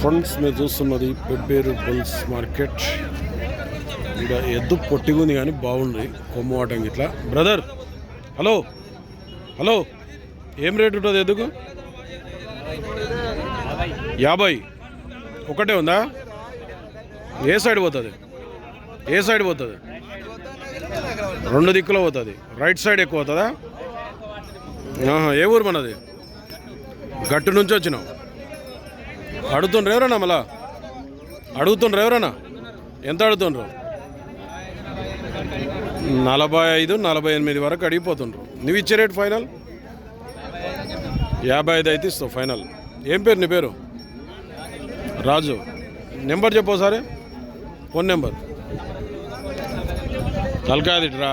Friends మీరు చూస్తున్నది Pebbair bulls market. ఇక్కడ ఎద్దు పొట్టిగుంది కానీ బాగుంది. కొమ్ము ఆటం ఇట్లా బ్రదర్ హలో హలో ఏం రేట్ ఉంటుంది ఎద్దుకు? యాభై. ఒకటే ఉందా? ఏ సైడ్ పోతుంది? ఏ సైడ్ పోతుంది? రెండు దిక్కులో పోతుంది. రైట్ సైడ్ ఎక్కువ అవుతుందా ఏ ఊరు మనది? గట్టు నుంచి వచ్చినావు. అడుగుతుండ్రు ఎవరన్నా మళ్ళా? అడుగుతుండ్రు ఎవరన్నా? ఎంత అడుగుతుండ్రు? నలభై ఐదు నలభై ఎనిమిది వరకు అడిగిపోతుండ్రు. నువ్వు ఇచ్చే రేట్ ఫైనల్? యాభై ఐదు అయితే ఇస్తావు ఫైనల్. ఏం పేరు నీ పేరు? రాజు. నెంబర్ చెప్పు సరే ఫోన్ నెంబర్. తలకాదిట్రా